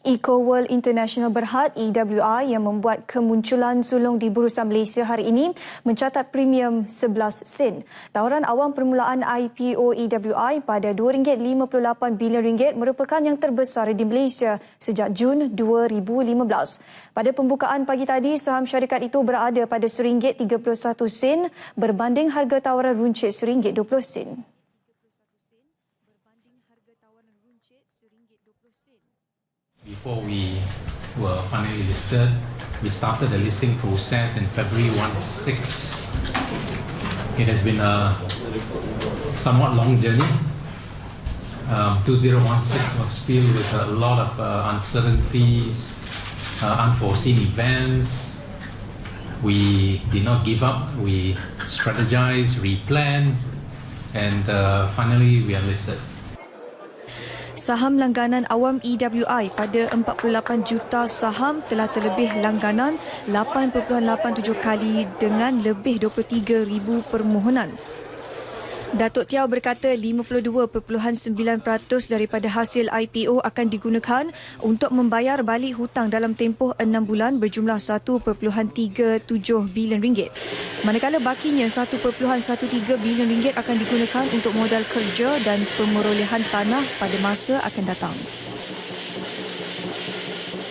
Eco World International Berhad EWI yang membuat kemunculan sulung di Bursa Malaysia hari ini mencatat premium 11 sen. Tawaran awam permulaan IPO EWI pada RM2.58 bilion merupakan yang terbesar di Malaysia sejak Jun 2015. Pada pembukaan pagi tadi, saham syarikat itu berada pada RM1.31 sen berbanding harga tawaran runcit RM1.20 sen. Before we were finally listed, we started the listing process in February 16. It has been a somewhat long journey. Um, 2016 was filled with a lot of uh, uncertainties, uh, unforeseen events. We did not give up. We strategized, replanned, and uh, finally we are listed. Saham langganan awam EWI pada 48 juta saham telah terlebih langganan 8.87 kali dengan lebih 23,000 permohonan. Datuk Tiaw berkata 52.9% daripada hasil IPO akan digunakan untuk membayar balik hutang dalam tempoh 6 bulan berjumlah 1.37 bilion ringgit. Manakala bakinya 1.13 bilion ringgit akan digunakan untuk modal kerja dan pemerolehan tanah pada masa akan datang.